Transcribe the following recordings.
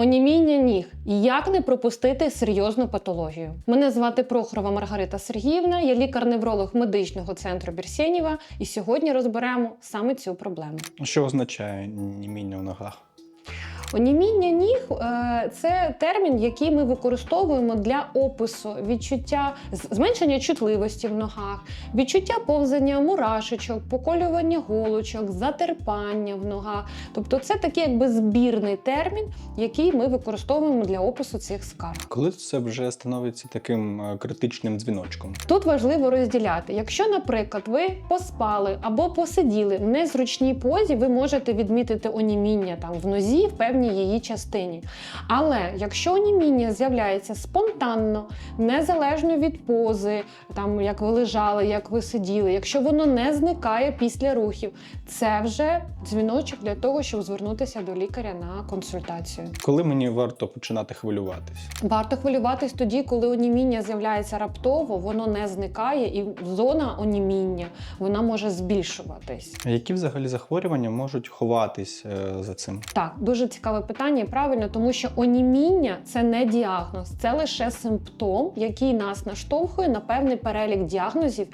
Оніміння ніг. Як не пропустити серйозну патологію? Мене звати Прохорова Маргарита Сергіївна, я лікар-невролог медичного центру Бірсєнєва, і сьогодні розберемо саме цю проблему. Що означає німіння в ногах? Оніміння ніг е, це термін, який ми використовуємо для опису відчуття зменшення чутливості в ногах, відчуття повзання мурашечок, поколювання голочок, затерпання в ногах. Тобто, це такий якби збірний термін, який ми використовуємо для опису цих скарг. Коли це вже становиться таким е, критичним дзвіночком? Тут важливо розділяти. Якщо, наприклад, ви поспали або посиділи в незручній позі, ви можете відмітити оніміння там в нозі в певній її частині. Але якщо оніміння з'являється спонтанно, незалежно від пози, там як ви лежали, як ви сиділи, якщо воно не зникає після рухів, це вже дзвіночок для того, щоб звернутися до лікаря на консультацію. Коли мені варто починати хвилюватись? Варто хвилюватись тоді, коли оніміння з'являється раптово, воно не зникає, і зона оніміння вона може збільшуватись. А які взагалі захворювання можуть ховатись е, за цим? Так, дуже цікаве питання, і правильно, тому що оніміння це не діагноз, це лише симптом, який нас наштовхує на певний перелік діагнозів,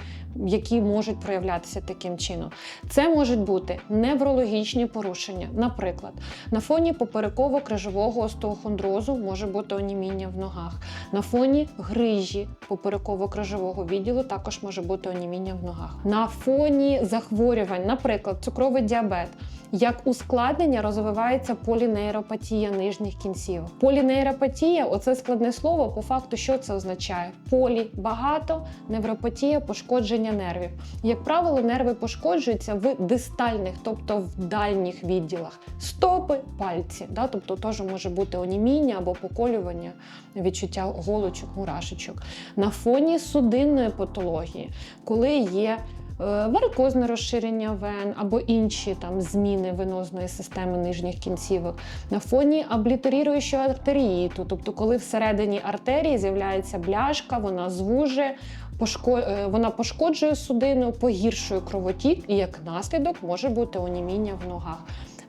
які можуть проявлятися таким чином. Це можуть бути неврологічні порушення. Наприклад, на фоні попереково-крижового остеохондрозу може бути оніміння в ногах. На фоні грижі попереково-крижового відділу також може бути оніміння в ногах. На фоні захворювань, наприклад, цукровий діабет. Як ускладнення розвивається полінейропатія нижніх кінцівок. Полінейропатія оце складне слово. По факту, що це означає? Полі багато, невропатія пошкодження нервів. Як правило, нерви пошкоджуються в дистальних, тобто в дальніх відділах, стопи, пальці. Да? Тобто теж може бути оніміння або поколювання, відчуття голочок, мурашечок. На фоні судинної патології, коли є варикозне розширення вен або інші там зміни венозної системи нижніх кінцівок, на фоні аблітеріруючого артеріїту, тобто коли всередині артерії з'являється бляшка, вона звужує, пошко... е, вона пошкоджує судину, погіршує кровотік, і як наслідок може бути оніміння в ногах.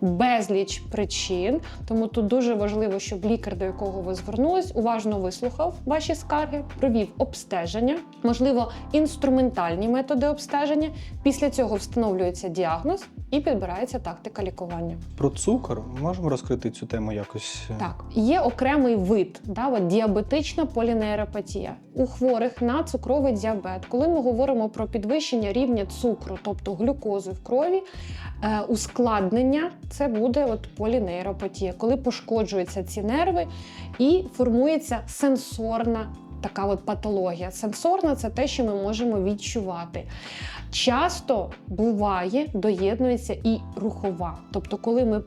Безліч причин, тому тут дуже важливо, щоб лікар, до якого ви звернулись, уважно вислухав ваші скарги, провів обстеження, можливо, інструментальні методи обстеження. Після цього встановлюється діагноз і підбирається тактика лікування. Про цукор можемо розкрити цю тему якось? Так, є окремий вид, да, от, діабетична полінейропатія. У хворих на цукровий діабет, коли ми говоримо про підвищення рівня цукру, тобто глюкози в крові, е, ускладнення це буде от полінейропатія, коли пошкоджуються ці нерви і формується сенсорна. Така от патологія. Сенсорна це те, що ми можемо відчувати. Часто буває, доєднується і рухова. Тобто, коли ми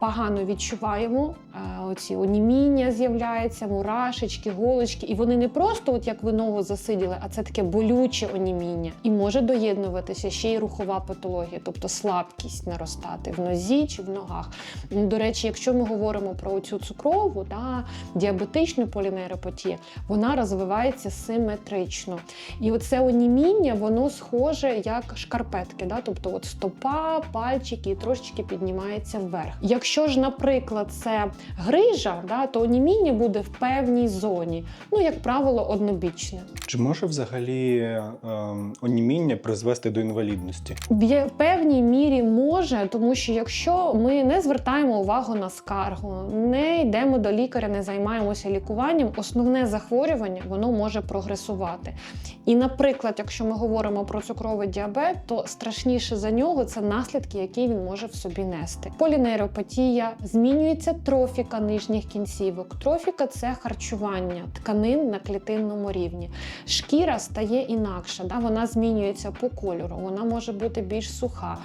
погано відчуваємо, е, оці оніміння з'являються, мурашечки, голочки, і вони не просто, от як ви ногу засиділи, а це таке болюче оніміння. І може доєднуватися ще й рухова патологія, тобто слабкість наростати в нозі чи в ногах. До речі, якщо ми говоримо про цю цукрову, да, діабетичну полінейропатію, вона розвивається симетрично. І оце оніміння, воно схоже як шкарпетки, да? тобто от стопа, пальчики і трошечки піднімається вверх. Якщо ж, наприклад, це грижа, да, то оніміння буде в певній зоні, ну, як правило, однобічне. Чи може взагалі е, оніміння призвести до інвалідності? В певній мірі може, тому що якщо ми не звертаємо увагу на скаргу, не йдемо до лікаря, не займаємося лікуванням, основне захворювання воно може прогресувати. І, наприклад, якщо ми говоримо про цукровий діабет, то страшніше за нього це наслідки, які він може в собі нести. Полінейропатія, змінюється трофіка нижніх кінцівок. Трофіка це харчування тканин на клітинному рівні. Шкіра стає інакша, да? вона змінюється по кольору, вона може бути більш суха.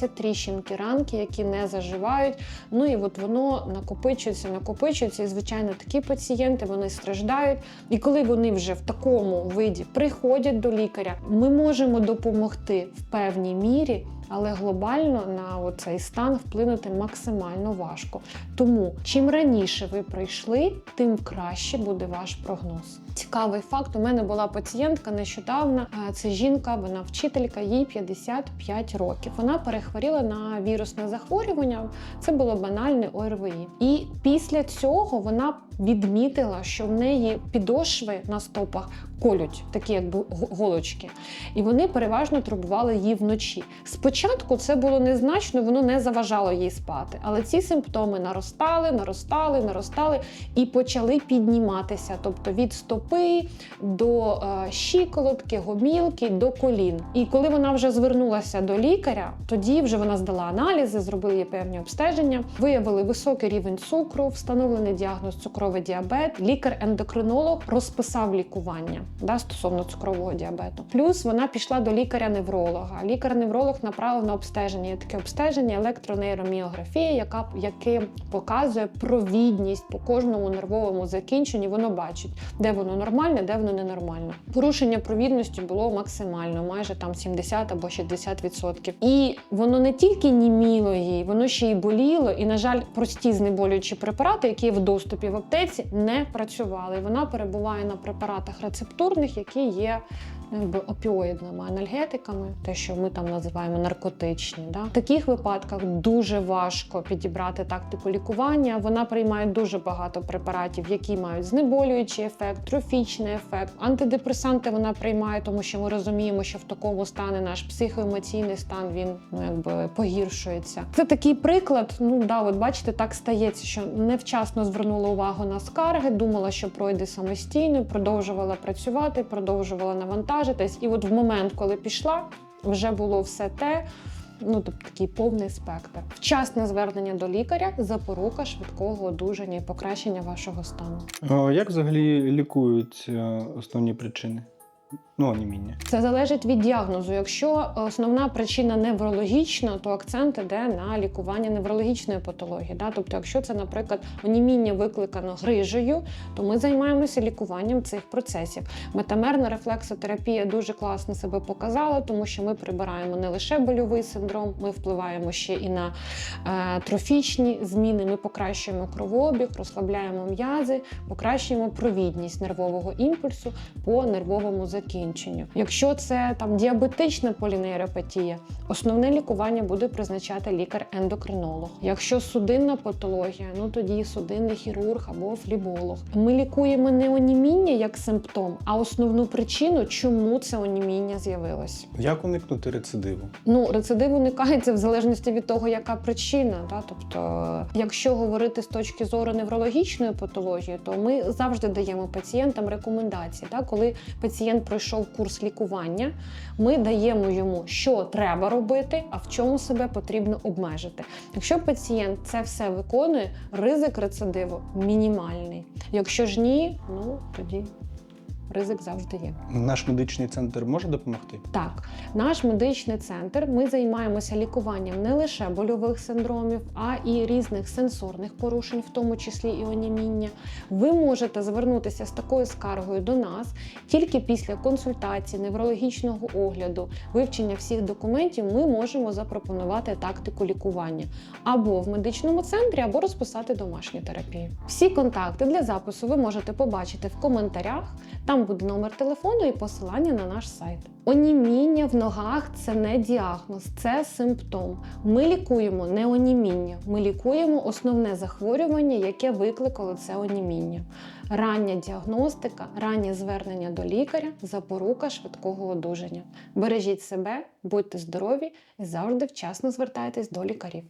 З'являються тріщинки, ранки, які не заживають. Ну і от воно накопичується, накопичується. І, звичайно, такі пацієнти вони страждають. І коли вони вже в такому виді приходять до лікаря, ми можемо допомогти в певній мірі. Але глобально на цей стан вплинути максимально важко. Тому чим раніше ви прийшли, тим краще буде ваш прогноз. Цікавий факт: у мене була пацієнтка нещодавно. е, Це жінка, вона вчителька, їй 55 років. Вона перехворіла на вірусне захворювання. Це було банальне ОРВІ. І після цього вона відмітила, що в неї підошви на стопах колють, такі якби голочки. І вони переважно турбували її вночі. Спочатку це було незначно, воно не заважало їй спати. Але ці симптоми наростали, наростали, наростали і почали підніматися, тобто від стопи до е, щиколотки, гомілки до колін. І коли вона вже звернулася до лікаря, тоді вже вона здала аналізи, зробили їй певні обстеження, виявили високий рівень цукру, встановлений діагноз цукровий діабет. Лікар-ендокринолог розписав лікування да, стосовно цукрового діабету. Плюс вона пішла до лікаря-невролога. Лікар-невролог направив на обстеження. Є таке обстеження електронейроміографія, яка яке показує провідність по кожному нервовому закінченню. Воно бачить, де воно нормальне, де воно ненормально. Порушення провідності було максимально, майже там 70 або 60%. І воно не тільки німіло їй, воно ще й боліло. І, на жаль, прості знеболюючі препарати, які в доступі в аптеці, не працювали. І вона перебуває на препаратах рецептурних, які є якби опіоїдними анальгетиками, те, що ми там називаємо наркотичні. Да? В таких випадках дуже важко підібрати тактику лікування. Вона приймає дуже багато препаратів, які мають знеболюючий ефект, трофічний ефект. Антидепресанти вона приймає, тому що ми розуміємо, що в такому стані наш психоемоційний стан він ну якби погіршується. Це такий приклад. Ну да, от бачите, так стається, що невчасно звернула увагу на скарги, думала, що пройде самостійно, продовжувала працювати, продовжувала навантажитись. І от в момент, коли пішла, вже було все те. Ну, тобто такий повний спектр. Вчасне звернення до лікаря, запорука швидкого одужання і покращення вашого стану. Як взагалі лікують е, основні причини? Ну, оніміння. Це залежить від діагнозу. Якщо основна причина неврологічна, то акцент іде на лікування неврологічної патології. Да? Тобто, якщо це, наприклад, оніміння викликано грижею, то ми займаємося лікуванням цих процесів. Метамерна рефлексотерапія дуже класно себе показала, тому що ми прибираємо не лише больовий синдром, ми впливаємо ще і на е, трофічні зміни. Ми покращуємо кровообіг, розслабляємо м'язи, покращуємо провідність нервового імпульсу по нервовому закінченню. Якщо це там діабетична полінейропатія, основне лікування буде призначати лікар-ендокринолог. Якщо судинна патологія, ну тоді судинний хірург або фліболог. Ми лікуємо не оніміння як симптом, а основну причину, чому це оніміння з'явилось. Як уникнути рецидиву? Ну, рецидив уникається в залежності від того, яка причина. Да? Тобто, якщо говорити з точки зору неврологічної патології, то ми завжди даємо пацієнтам рекомендації. Да? Коли пацієнт пройшов курс лікування, ми даємо йому, що треба робити, а в чому себе потрібно обмежити. Якщо пацієнт це все виконує, ризик рецидиву мінімальний. Якщо ж ні, ну тоді ризик завжди є. Наш медичний центр може допомогти? Так, наш медичний центр ми займаємося лікуванням не лише больових синдромів, а і різних сенсорних порушень, в тому числі і оніміння. Ви можете звернутися з такою скаргою до нас тільки після консультації, неврологічного огляду, вивчення всіх документів. Ми можемо запропонувати тактику лікування або в медичному центрі, або розписати домашню терапію. Всі контакти для запису ви можете побачити в коментарях. Там буде номер телефону і посилання на наш сайт. Оніміння в ногах це не діагноз, це симптом. Ми лікуємо не оніміння, ми лікуємо основне захворювання, яке викликало це оніміння. Рання діагностика, раннє звернення до лікаря, запорука швидкого одужання. Бережіть себе, будьте здорові і завжди вчасно звертайтесь до лікарів.